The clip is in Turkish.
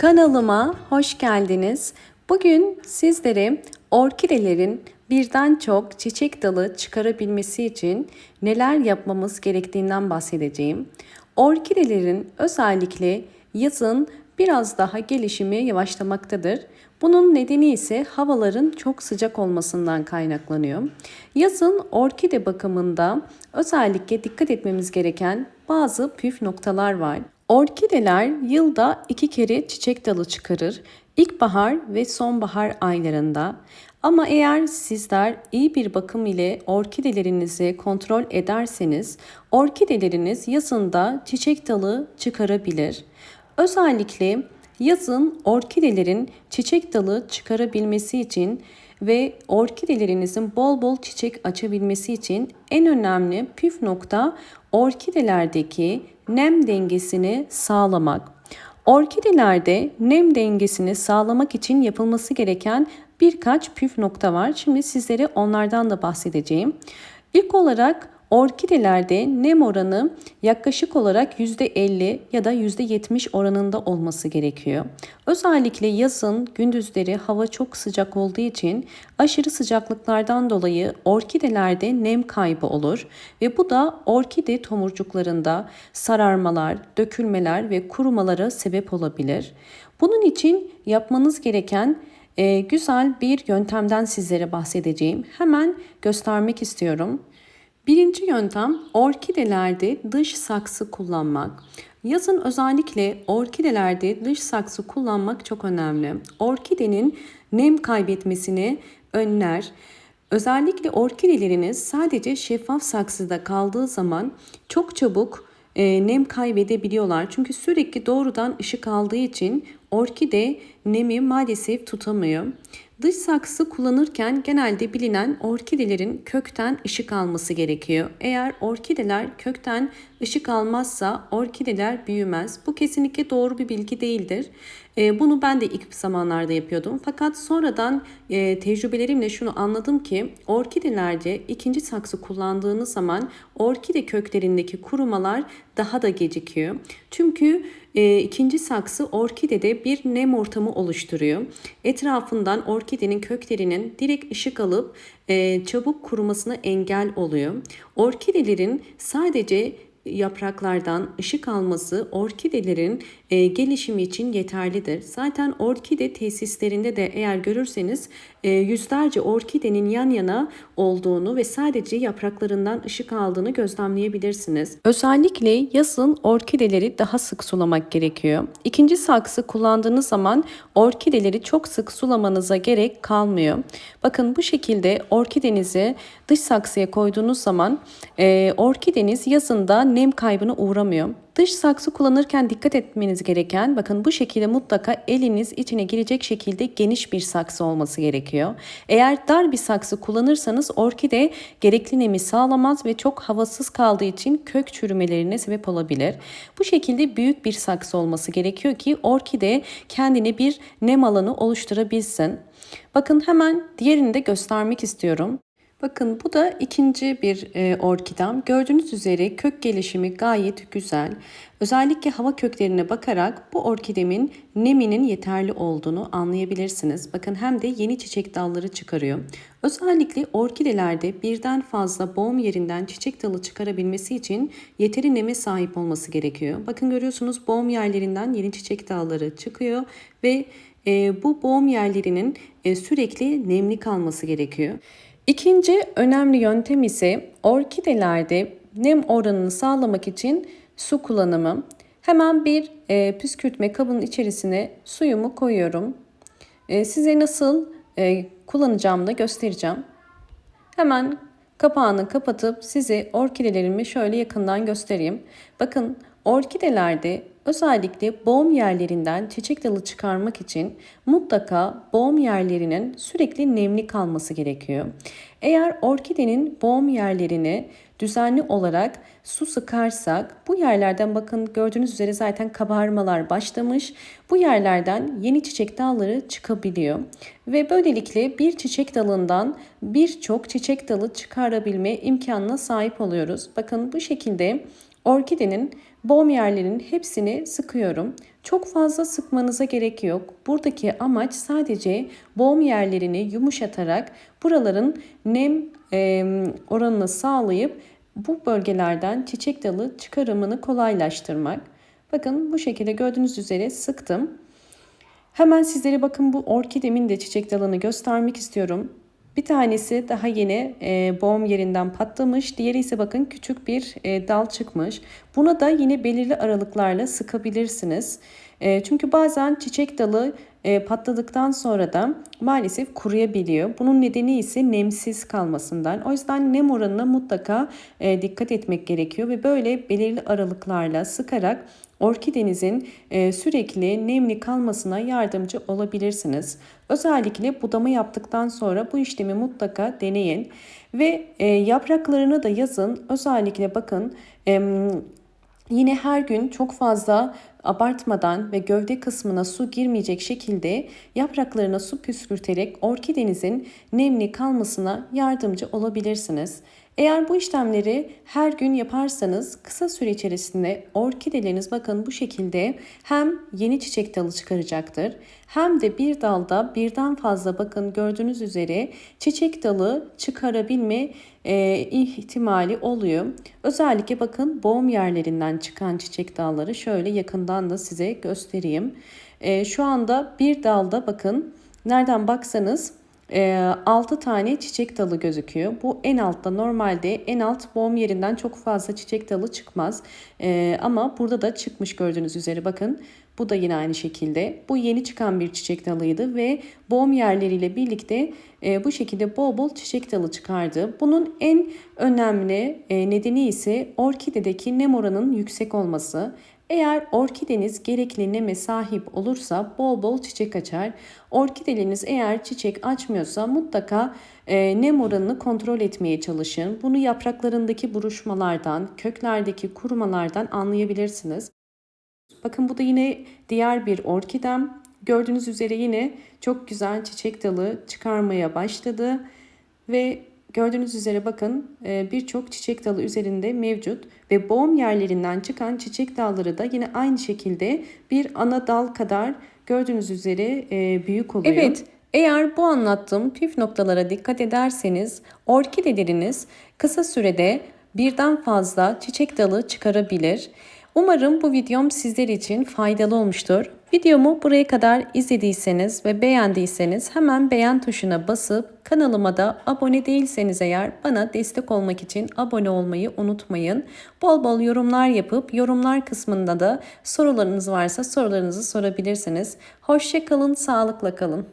Kanalıma hoş geldiniz. Bugün sizlere orkidelerin birden çok çiçek dalı çıkarabilmesi için neler yapmamız gerektiğinden bahsedeceğim. Orkidelerin özellikle yazın biraz daha gelişimi yavaşlamaktadır. Bunun nedeni ise havaların çok sıcak olmasından kaynaklanıyor. Yazın orkide bakımında özellikle dikkat etmemiz gereken bazı püf noktalar var. Orkideler yılda iki kere çiçek dalı çıkarır. İlkbahar ve sonbahar aylarında. Ama eğer sizler iyi bir bakım ile orkidelerinizi kontrol ederseniz orkideleriniz yazında çiçek dalı çıkarabilir. Özellikle yazın orkidelerin çiçek dalı çıkarabilmesi için ve orkidelerinizin bol bol çiçek açabilmesi için en önemli püf nokta orkidelerdeki nem dengesini sağlamak. Orkidelerde nem dengesini sağlamak için yapılması gereken birkaç püf nokta var. Şimdi sizlere onlardan da bahsedeceğim. İlk olarak Orkidelerde nem oranı yaklaşık olarak %50 ya da %70 oranında olması gerekiyor. Özellikle yazın gündüzleri hava çok sıcak olduğu için aşırı sıcaklıklardan dolayı orkidelerde nem kaybı olur ve bu da orkide tomurcuklarında sararmalar, dökülmeler ve kurumalara sebep olabilir. Bunun için yapmanız gereken e, güzel bir yöntemden sizlere bahsedeceğim. Hemen göstermek istiyorum. Birinci yöntem orkidelerde dış saksı kullanmak. Yazın özellikle orkidelerde dış saksı kullanmak çok önemli. Orkidenin nem kaybetmesini önler. Özellikle orkideleriniz sadece şeffaf saksıda kaldığı zaman çok çabuk e, nem kaybedebiliyorlar. Çünkü sürekli doğrudan ışık aldığı için orkide nemi maalesef tutamıyor. Dış saksı kullanırken genelde bilinen orkidelerin kökten ışık alması gerekiyor. Eğer orkideler kökten ışık almazsa orkideler büyümez. Bu kesinlikle doğru bir bilgi değildir. E, bunu ben de ilk zamanlarda yapıyordum. Fakat sonradan e, tecrübelerimle şunu anladım ki orkidelerde ikinci saksı kullandığınız zaman orkide köklerindeki kurumalar daha da gecikiyor. Çünkü e, ikinci saksı orkidede bir nem ortamı oluşturuyor. Etrafından orkidenin köklerinin direkt ışık alıp e, çabuk kurumasına engel oluyor. Orkidelerin sadece yapraklardan ışık alması orkidelerin e, gelişimi için yeterlidir. Zaten orkide tesislerinde de eğer görürseniz yüzlerce orkidenin yan yana olduğunu ve sadece yapraklarından ışık aldığını gözlemleyebilirsiniz. Özellikle yazın orkideleri daha sık sulamak gerekiyor. İkinci saksı kullandığınız zaman orkideleri çok sık sulamanıza gerek kalmıyor. Bakın bu şekilde orkidenizi dış saksıya koyduğunuz zaman e, orkideniz yazında nem kaybına uğramıyor. Dış saksı kullanırken dikkat etmeniz gereken bakın bu şekilde mutlaka eliniz içine girecek şekilde geniş bir saksı olması gerekiyor. Eğer dar bir saksı kullanırsanız orkide gerekli nemi sağlamaz ve çok havasız kaldığı için kök çürümelerine sebep olabilir. Bu şekilde büyük bir saksı olması gerekiyor ki orkide kendine bir nem alanı oluşturabilsin. Bakın hemen diğerini de göstermek istiyorum. Bakın bu da ikinci bir e, orkidam. Gördüğünüz üzere kök gelişimi gayet güzel. Özellikle hava köklerine bakarak bu orkidemin neminin yeterli olduğunu anlayabilirsiniz. Bakın hem de yeni çiçek dalları çıkarıyor. Özellikle orkidelerde birden fazla boğum yerinden çiçek dalı çıkarabilmesi için yeteri neme sahip olması gerekiyor. Bakın görüyorsunuz boğum yerlerinden yeni çiçek dalları çıkıyor ve e, bu boğum yerlerinin e, sürekli nemli kalması gerekiyor. İkinci önemli yöntem ise orkidelerde nem oranını sağlamak için su kullanımı. Hemen bir e, püskürtme kabının içerisine suyumu koyuyorum. E, size nasıl e, kullanacağımı da göstereceğim. Hemen kapağını kapatıp size orkidelerimi şöyle yakından göstereyim. Bakın orkidelerde Özellikle boğum yerlerinden çiçek dalı çıkarmak için mutlaka boğum yerlerinin sürekli nemli kalması gerekiyor. Eğer orkidenin boğum yerlerini düzenli olarak su sıkarsak bu yerlerden bakın gördüğünüz üzere zaten kabarmalar başlamış. Bu yerlerden yeni çiçek dalları çıkabiliyor ve böylelikle bir çiçek dalından birçok çiçek dalı çıkarabilme imkanına sahip oluyoruz. Bakın bu şekilde orkidenin Boğum yerlerinin hepsini sıkıyorum Çok fazla sıkmanıza gerek yok. Buradaki amaç sadece boğum yerlerini yumuşatarak buraların nem e, oranını sağlayıp bu bölgelerden çiçek dalı çıkarımını kolaylaştırmak. Bakın bu şekilde gördüğünüz üzere sıktım. Hemen sizlere bakın bu orkidemin de çiçek dalını göstermek istiyorum. Bir tanesi daha yeni e, boğum yerinden patlamış. Diğeri ise bakın küçük bir e, dal çıkmış. Buna da yine belirli aralıklarla sıkabilirsiniz. E, çünkü bazen çiçek dalı e, patladıktan sonra da maalesef kuruyabiliyor. Bunun nedeni ise nemsiz kalmasından. O yüzden nem oranına mutlaka e, dikkat etmek gerekiyor ve böyle belirli aralıklarla sıkarak orkidenizin e, sürekli nemli kalmasına yardımcı olabilirsiniz. Özellikle budama yaptıktan sonra bu işlemi mutlaka deneyin ve e, yapraklarını da yazın. Özellikle bakın Yine her gün çok fazla abartmadan ve gövde kısmına su girmeyecek şekilde yapraklarına su püskürterek orkidenizin nemli kalmasına yardımcı olabilirsiniz. Eğer bu işlemleri her gün yaparsanız kısa süre içerisinde orkideleriniz bakın bu şekilde hem yeni çiçek dalı çıkaracaktır hem de bir dalda birden fazla bakın gördüğünüz üzere çiçek dalı çıkarabilme e, ihtimali oluyor. Özellikle bakın boğum yerlerinden çıkan çiçek dalları şöyle yakından da size göstereyim. E, şu anda bir dalda bakın nereden baksanız 6 ee, tane çiçek dalı gözüküyor. Bu en altta normalde en alt boğum yerinden çok fazla çiçek dalı çıkmaz. Ee, ama burada da çıkmış gördüğünüz üzere bakın. Bu da yine aynı şekilde. Bu yeni çıkan bir çiçek dalıydı ve boğum yerleriyle birlikte e, bu şekilde bol bol çiçek dalı çıkardı. Bunun en önemli e, nedeni ise orkidedeki nem oranının yüksek olması. Eğer orkideniz gerekli neme sahip olursa bol bol çiçek açar. Orkideleriniz eğer çiçek açmıyorsa mutlaka e, nem oranını kontrol etmeye çalışın. Bunu yapraklarındaki buruşmalardan, köklerdeki kurumalardan anlayabilirsiniz. Bakın bu da yine diğer bir orkidem. Gördüğünüz üzere yine çok güzel çiçek dalı çıkarmaya başladı ve Gördüğünüz üzere bakın e, birçok çiçek dalı üzerinde mevcut ve boğum yerlerinden çıkan çiçek dalları da yine aynı şekilde bir ana dal kadar gördüğünüz üzere e, büyük oluyor. Evet eğer bu anlattığım püf noktalara dikkat ederseniz orkideleriniz kısa sürede birden fazla çiçek dalı çıkarabilir. Umarım bu videom sizler için faydalı olmuştur. Videomu buraya kadar izlediyseniz ve beğendiyseniz hemen beğen tuşuna basıp kanalıma da abone değilseniz eğer bana destek olmak için abone olmayı unutmayın. Bol bol yorumlar yapıp yorumlar kısmında da sorularınız varsa sorularınızı sorabilirsiniz. Hoşçakalın, sağlıkla kalın.